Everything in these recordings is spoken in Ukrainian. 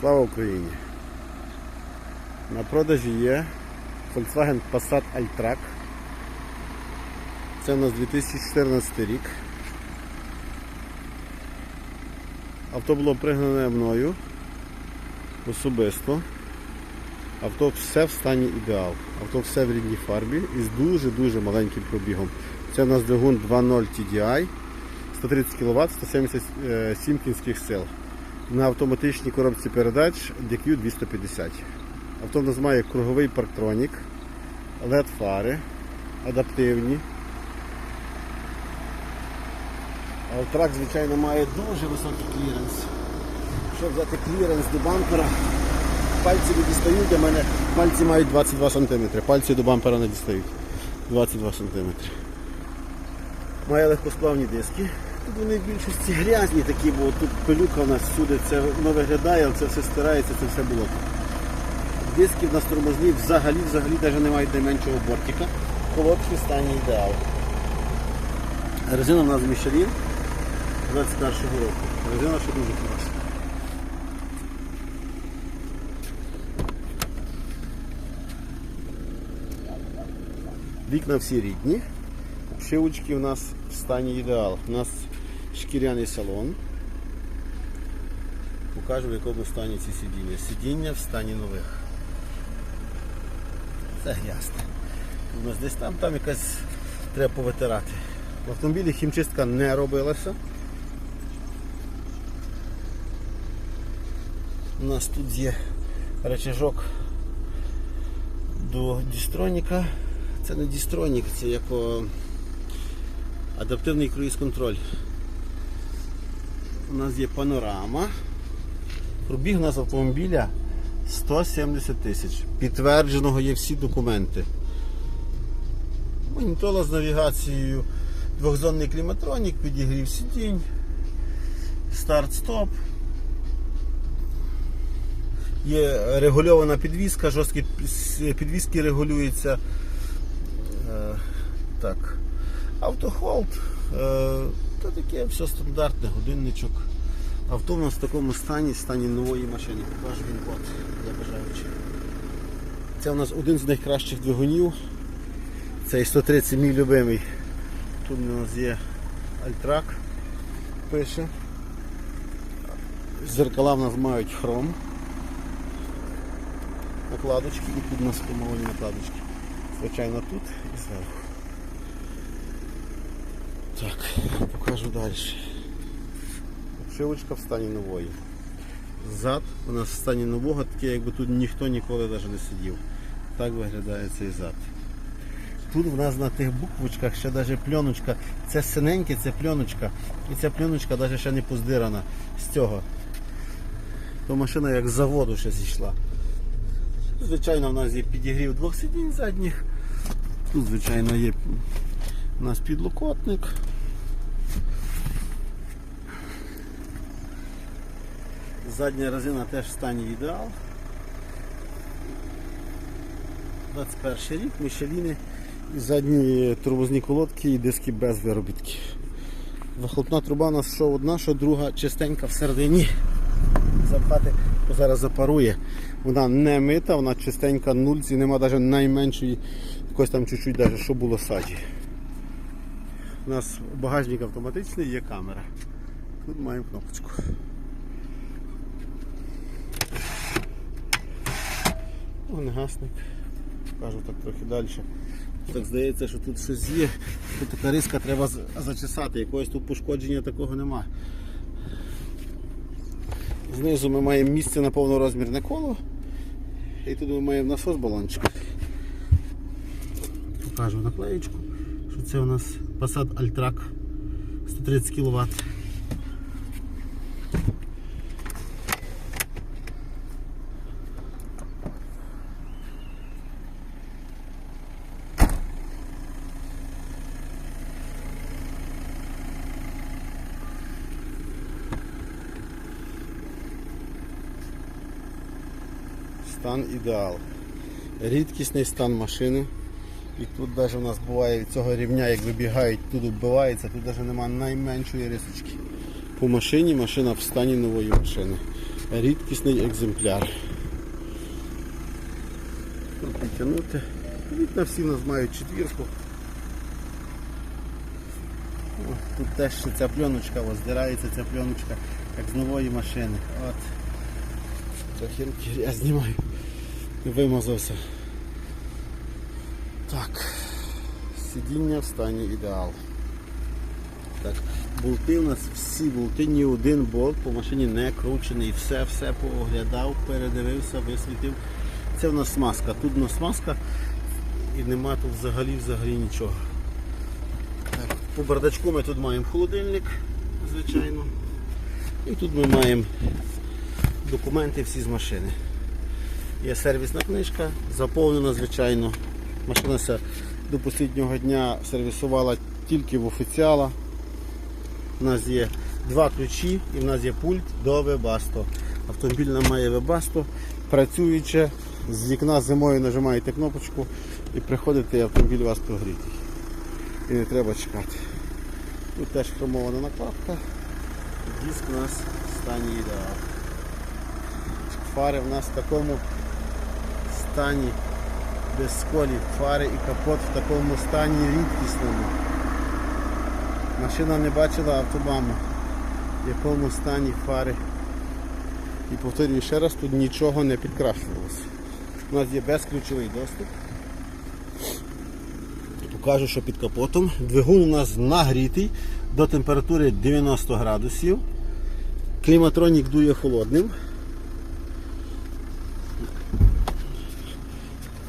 Слава Україні! На продажі є Volkswagen Passat Alltrack. Це у нас 2014 рік. Авто було пригнане мною особисто. Авто все в стані ідеал. Авто все в рідній фарбі і з дуже-дуже маленьким пробігом. Це у нас двигун 2.0 TDI, 130 кВт, 177 кінських сил. На автоматичній коробці передач DQ 250. Авто в нас має круговий парктронік, LED фари, адаптивні. Трак, звичайно, має дуже високий кліренс. Щоб взяти кліренс до бампера, пальці не дістають, в мене пальці мають 22 см. Пальці до бампера не дістають. 22 см. Має легкосплавні диски. Тут вони в більшості грязні такі, бо тут пилюка у нас всюди, це воно виглядає, це все стирається, це все було. Диски в нас тормозні взагалі, взагалі навіть не мають найменшого бортика. Колодки стані ідеал. Резина у нас Michelin 21 року. Резина ще дуже хороша. Вікна всі рідні. Шивочки у нас в стані ідеал. У нас шкіряний салон. Покажу в якому стані ці сидіння. Сидіння в стані нових. Це ясно. У нас десь там, там якась треба повитирати. В автомобілі хімчистка не робилася. У нас тут є речажок до дістроніка. Це не дістронік, це як адаптивний круїз-контроль. У нас є панорама. Пробіг у нас автомобіля 170 тисяч. Підтвердженого є всі документи. Монітола з навігацією, двохзонний кліматронік, підігрів сидінь, старт-стоп. Є регульована підвізка, жорсткі підвізки регулюються. Е, Так. Автохолд. Та таке все стандартне, годинничок. Авто у нас в такому стані, стані нової машини. Покажу він код для бажаючих. Це у нас один з найкращих двигунів. Цей 130 мій любимий. Тут у нас є Альтрак пише. Зеркала в нас мають хром. Накладочки і тут у нас хромовані накладочки. Звичайно тут і зверху. Так, покажу далі. Обшивочка в стані нової. Зад у нас в стані нового, таке якби тут ніхто ніколи навіть не сидів. Так виглядає цей зад. Тут в нас на тих буквочках ще навіть пленочка. Це синеньке, це пленочка. І ця пленочка навіть ще не поздирана з цього. То машина як з заводу ще зійшла. Звичайно, у нас є підігрів двох сидінь задніх. Тут, звичайно, є у нас підлокотник. Задня резина теж в стані ідеал. 21 рік, мішеліни, і задні тормозні колодки і диски без виробітки. Вихлопна труба у нас що одна, що друга, чистенька всередині. Запхати, зараз запарує. Вона не мита, вона чистенька, нульці, нема навіть найменшої, якось там чуть-чуть, що було саді. У нас багажник автоматичний, є камера. Тут маємо кнопочку. Вон гасник. Покажу так трохи далі. Так здається, що тут щось є. Тут така риска треба зачесати. Якогось тут пошкодження такого нема. Знизу ми маємо місце на повнорозмірне коло. І тут ми маємо насос балончик. Покажу наклеєчку, що це у нас Passat Alltrack 130 кВт. Стан ідеал. Рідкісний стан машини. І тут навіть у нас буває від цього рівня, як вибігають, тут вбивається, тут навіть немає найменшої рисочки. По машині машина в стані нової машини. Рідкісний екземпляр. Тут підтягнути. Вікна всі в нас мають четвірку. Тут теж ще ця пленочка, ось здирається ця пленочка, як з нової машини. От. Трохи руки я знімаю. Вимазався. Так. Сидіння в стані ідеал. Так, болти у нас всі болти, ні один болт по машині не кручений. Все, все пооглядав, передивився, висвітив. Це в нас смазка. Тут у нас смазка і нема тут взагалі взагалі нічого. Так, по бардачку ми тут маємо холодильник, звичайно. І тут ми маємо документи всі з машини. Є сервісна книжка, заповнена, звичайно. Машина ся до останнього дня сервісувала тільки в офіціала. У нас є два ключі і в нас є пульт до Webasto. Автомобіль нам має Webasto, працююче, з вікна зимою нажимаєте кнопочку і приходите, і автомобіль у вас прогрітий. І не треба чекати. Тут теж хромована накладка. Диск у нас в стані ідеал. Фари в нас в такому стані без сколів. Фари і капот в такому стані рідкісному. Машина не бачила автобаму, в якому стані фари. І повторюю ще раз, тут нічого не підкрашувалося. У нас є безключовий доступ. Покажу, що під капотом. Двигун у нас нагрітий до температури 90 градусів. Кліматронік дує холодним.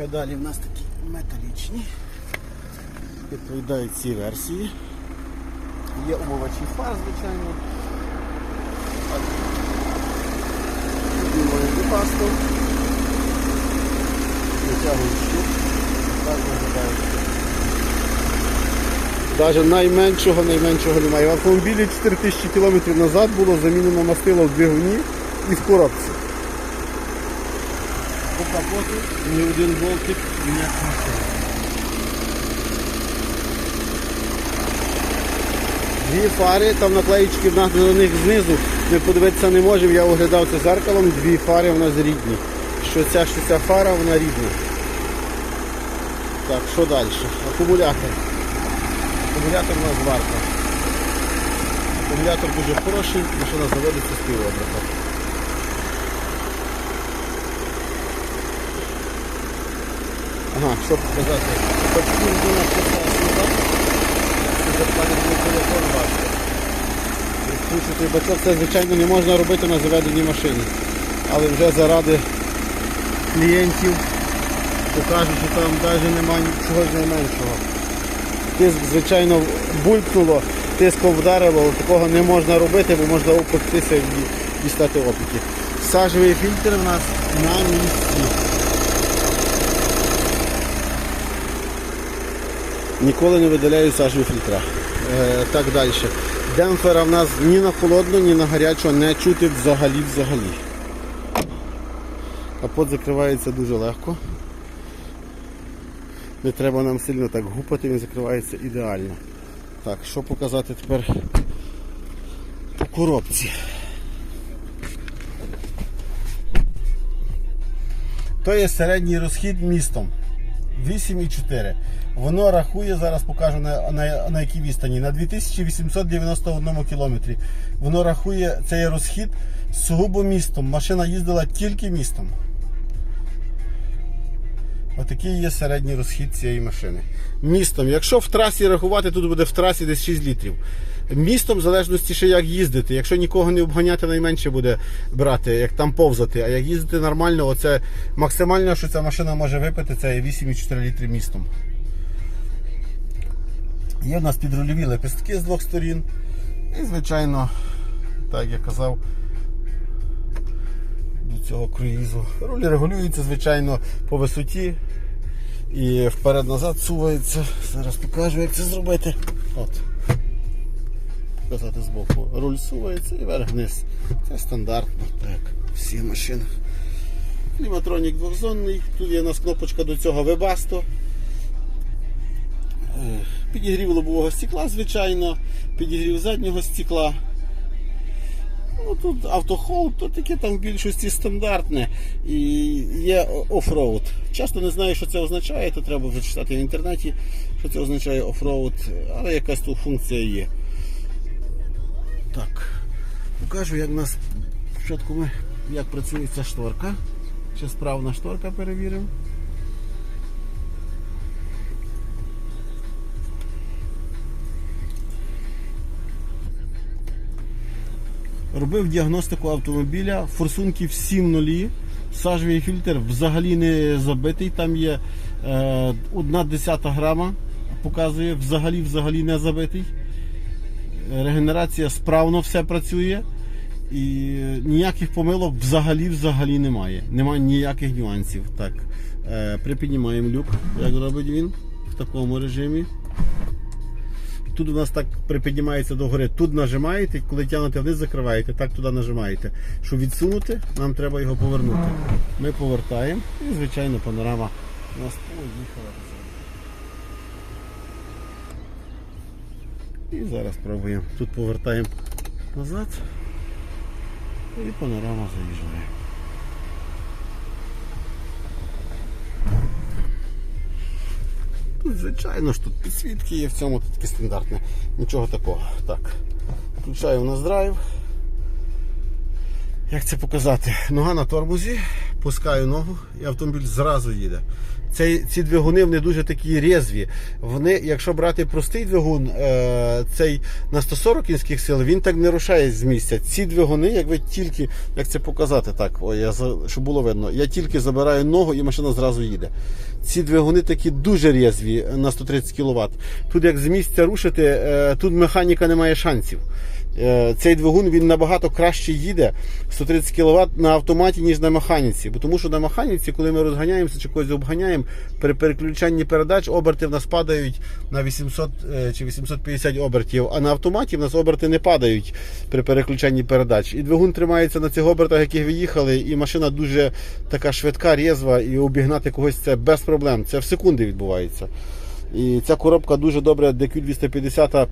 Педалі в нас такі металічні. Відповідають цій версії. Є умивачі фар, звичайно. Знімаємо пасту. Витягуємо щуп. Так виглядає. Навіть найменшого, найменшого немає. В автомобілі 4000 км назад було замінено мастило в двигуні і в коробці. По капоту ні один болтик не крутив. Дві фари, там наклеїчки на них знизу. Ми подивитися не можемо, я оглядав це зеркалом, дві фари в нас рідні. Що ця, що ця фара, вона рідна. Так, що далі? Акумулятор. Акумулятор у нас варта. Акумулятор дуже хороший, машина заводиться з півоберта. Ага, що показати? Батьків до нас поставили зеркальний телефон бачите. Відкручувати бачок це звичайно не можна робити на заведеній машині. Але вже заради клієнтів покажу, що там навіть немає нічого найменшого. Тиск, звичайно, булькнуло, тиском вдарило, такого не можна робити, бо можна опектися і дістати опіки. Сажевий фільтр у нас на місці. Ніколи не видаляю сажеві фільтра. Е, так далі. Демпфера в нас ні на холодно, ні на гарячо не чути взагалі взагалі. Капот закривається дуже легко. Не треба нам сильно так гупати, він закривається ідеально. Так, що показати тепер по коробці. То є середній розхід містом. 8,4. Воно рахує, зараз покажу на, на, на якій відстані, на 2891 кілометрі. Воно рахує цей розхід сугубо містом. Машина їздила тільки містом. Отакий є середній розхід цієї машини. Містом. Якщо в трасі рахувати, тут буде в трасі десь 6 літрів. Містом, в залежності ще як їздити. Якщо нікого не обганяти, найменше буде брати, як там повзати. А як їздити нормально, оце максимально, що ця машина може випити, це 8,4 літри містом. Є в нас підрульові лепестки з двох сторін. І, звичайно, так як я казав, до цього круїзу. Рулі регулюються, звичайно, по висоті. І вперед-назад сувається. Зараз покажу, як це зробити. От. Показати збоку. Руль сувається і вверх-вниз. Це стандартно, так, всі машини. Кліматронік двохзонний. Тут є у нас кнопочка до цього Webasto. Підігрів лобового стекла, звичайно, підігрів заднього стекла. Ну, тут автохолд, то таке там в більшості стандартне і є офроуд. Часто не знаю, що це означає, то треба вже читати в інтернеті, що це означає офроуд, але якась тут функція є. Так, покажу, як у нас спочатку ми, як працює ця шторка. Чи справна шторка перевіримо. Робив діагностику автомобіля, форсунки всі нулі, сажовий фільтр взагалі не забитий, там є е, одна десята грама, показує, взагалі взагалі не забитий. Регенерація справно все працює. І ніяких помилок взагалі взагалі немає. Немає ніяких нюансів. Так, е, припіднімаємо люк, як робить він в такому режимі. Тут у нас так припіднімається догори. Тут нажимаєте, коли тягнете вниз, закриваєте, так туди нажимаєте. Щоб відсунути, нам треба його повернути. Ми повертаємо і, звичайно, панорама у нас поїхала. І зараз пробуємо. Тут повертаємо назад. І панорама заїжджає. Звичайно ж, тут підсвітки є в цьому, тут таке стандартне. Нічого такого. Так. Включаю у нас драйв. Як це показати? Нога на тормозі, пускаю ногу і автомобіль зразу їде. Цей, ці двигуни вони дуже такі рєзві. Вони, якщо брати простий двигун, е, цей на 140 кінських сил, він так не рушає з місця. Ці двигуни, як ви тільки, як це показати так, ой, я, щоб було видно, я тільки забираю ногу і машина зразу їде. Ці двигуни такі дуже рєзві на 130 кВт. Тут як з місця рушити, е, тут механіка не має шансів. Е, Цей двигун він набагато краще їде 130 кВт на автоматі, ніж на механіці. Бо тому що на механіці, коли ми розганяємося чи когось обганяємо, при переключанні передач оберти в нас падають на 800 е, чи 850 обертів, а на автоматі в нас оберти не падають при переключанні передач. І двигун тримається на цих обертах, яких ви їхали, і машина дуже така швидка, різва, і обігнати когось це без проблем. Це в секунди відбувається. І ця коробка дуже добре DQ250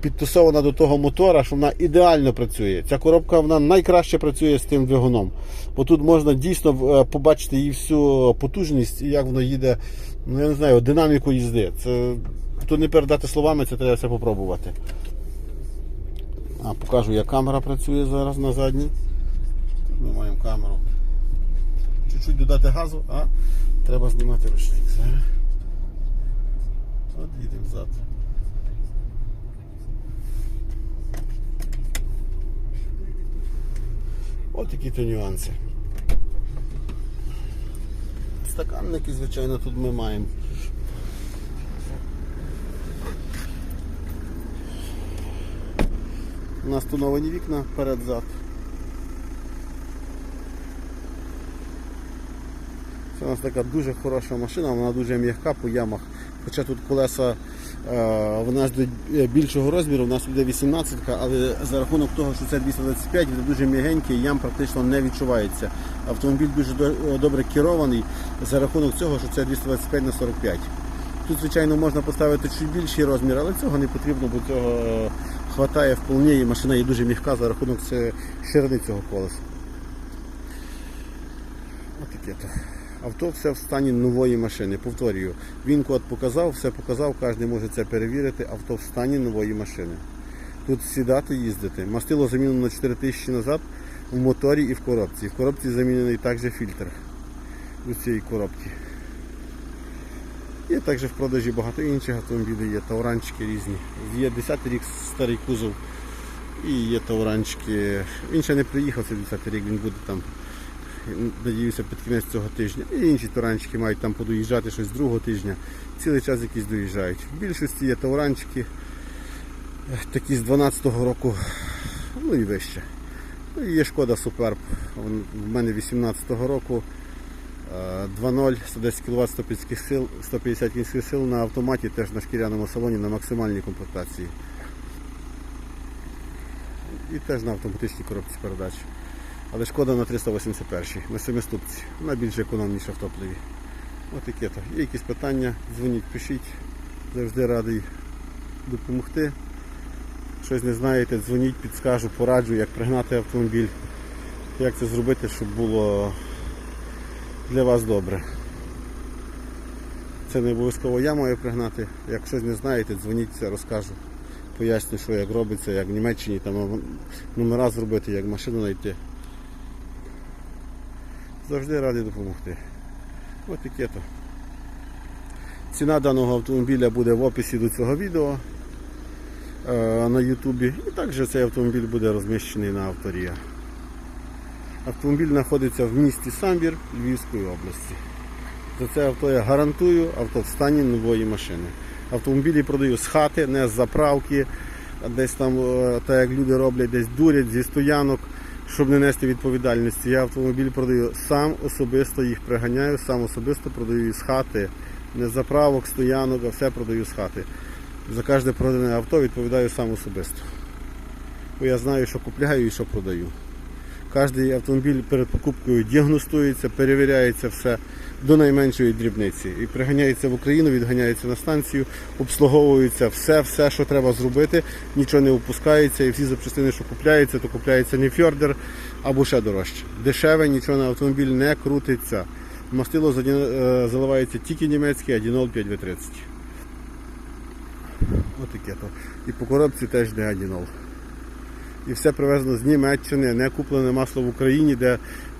підтусована до того мотора, що вона ідеально працює. Ця коробка вона найкраще працює з тим двигуном. Бо тут можна дійсно е, побачити її всю потужність і як воно їде, ну я не знаю, динаміку їзди. Це тут не передати словами, це треба все попробувати. А, покажу, як камера працює зараз на задній. Ми маємо камеру. Чуть-чуть додати газу, а треба знімати ручник. От їдемо взад. От такі то нюанси. Стаканники, звичайно, тут ми маємо. У нас тоновані вікна перед-зад. Це у нас така дуже хороша машина, вона дуже м'яка по ямах. Хоча тут колеса е, в нас йдуть е, більшого розміру, у нас буде 18, але за рахунок того, що це 225, він дуже м'ягенький, ям практично не відчувається. Автомобіль дуже добре керований за рахунок цього, що це 225 на 45. Тут, звичайно, можна поставити чуть більший розмір, але цього не потрібно, бо цього е, хватає вполне, і машина є дуже м'яка за рахунок ширини цього колеса. Отаке то. Авто все в стані нової машини. Повторюю, він код показав, все показав, кожен може це перевірити. Авто в стані нової машини. Тут сідати, їздити. Мастило замінено 4 тисячі назад в моторі і в коробці. В коробці замінений також фільтр у цієї коробки. Є також в продажі багато інших автомобілів, є тауранчики різні. Є 10 рік старий кузов і є тауранчики. Він ще не приїхав, це 10 рік, він буде там надіюся, під кінець цього тижня. І інші туранчики мають там подоїжджати щось з другого тижня. Цілий час якісь доїжджають. В більшості є тауранчики, е, такі з 12-го року, ну і вище. Ну, є шкода Суперб. В мене 18-го року. е, 2.0, 110 кВт 150 сил, 150 кінських сил на автоматі, теж на шкіряному салоні на максимальній комплектації. І теж на автоматичній коробці передач. Але шкода на 381 на семиступці. Вона більш економніша в топливі. Ось таке то. Є якісь питання, дзвоніть, пишіть. Завжди радий допомогти. Щось не знаєте, дзвоніть, підскажу, пораджу, як пригнати автомобіль, як це зробити, щоб було для вас добре. Це не обов'язково я маю пригнати. Як щось не знаєте, дзвоніть, все розкажу. Поясню, що як робиться, як в Німеччині там номера зробити, як машину знайти. Завжди радий допомогти. Ось таке то. Ціна даного автомобіля буде в описі до цього відео е, на Ютубі. І також цей автомобіль буде розміщений на авторія. Автомобіль знаходиться в місті Самбір Львівської області. За це авто я гарантую авто в стані нової машини. Автомобілі продаю з хати, не з заправки, десь там, е, так як люди роблять, десь дурять зі стоянок, щоб не нести відповідальності. Я автомобіль продаю сам особисто їх приганяю, сам особисто продаю із хати. Не з заправок, стоянок, а все продаю з хати. За кожне продане авто відповідаю сам особисто. Бо я знаю, що купляю і що продаю. Кожний автомобіль перед покупкою діагностується, перевіряється все до найменшої дрібниці. І приганяється в Україну, відганяється на станцію, обслуговується все, все, що треба зробити, нічого не опускається, і всі запчастини, що купляються, то купляється не фьордер або ще дорожче. Дешеве, нічого на автомобіль не крутиться. Мастило е, заливається тільки німецьке, а Дінол 5В30. Отаке то. І по коробці теж не Адінол і все привезено з Німеччини, не куплене масло в Україні, де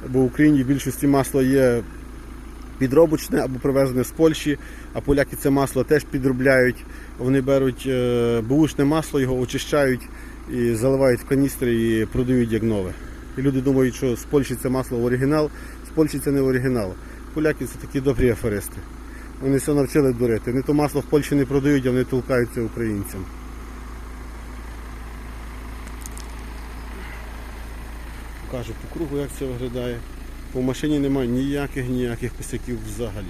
бо в Україні в більшості масло є підробочне або привезене з Польщі, а поляки це масло теж підробляють. Вони беруть е, бушне масло, його очищають і заливають в каністри і продають як нове. І люди думають, що з Польщі це масло оригінал, з Польщі це не оригінал. Поляки це такі добрі аферисти. Вони все навчили дурити. Вони то масло в Польщі не продають, а вони толкаються українцям. Покажу по кругу, як це виглядає. По машині немає ніяких ніяких косяків взагалі.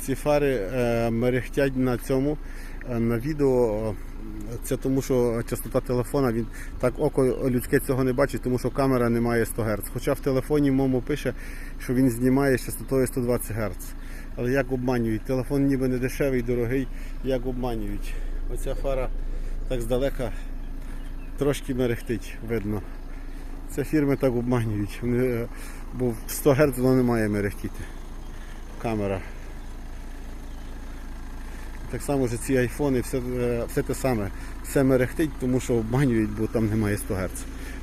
Ці фари е, мерехтять на цьому, е, на відео. Це тому, що частота телефона, він так око людське цього не бачить, тому що камера не має 100 Гц. Хоча в телефоні моєму пише, що він знімає з частотою 120 Гц. Але як обманюють? Телефон ніби не дешевий, дорогий, як обманюють. Оця фара так здалека трошки мерехтить, видно. Це фірми так обманюють. Вони, е, бо в 100 Гц воно не має мерехтіти. Камера. Так само ж ці айфони, все, е, все те саме. Все мерехтить, тому що обманюють, бо там немає 100 Гц.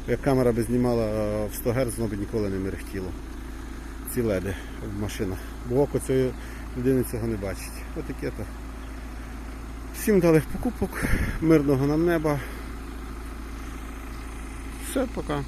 Як камера би знімала е, в 100 Гц, воно б ніколи не мерехтіло. Ці леди в машинах. Бо око цієї людини цього не бачить. Отаке то. Всім далих покупок, мирного нам неба. Все, пока.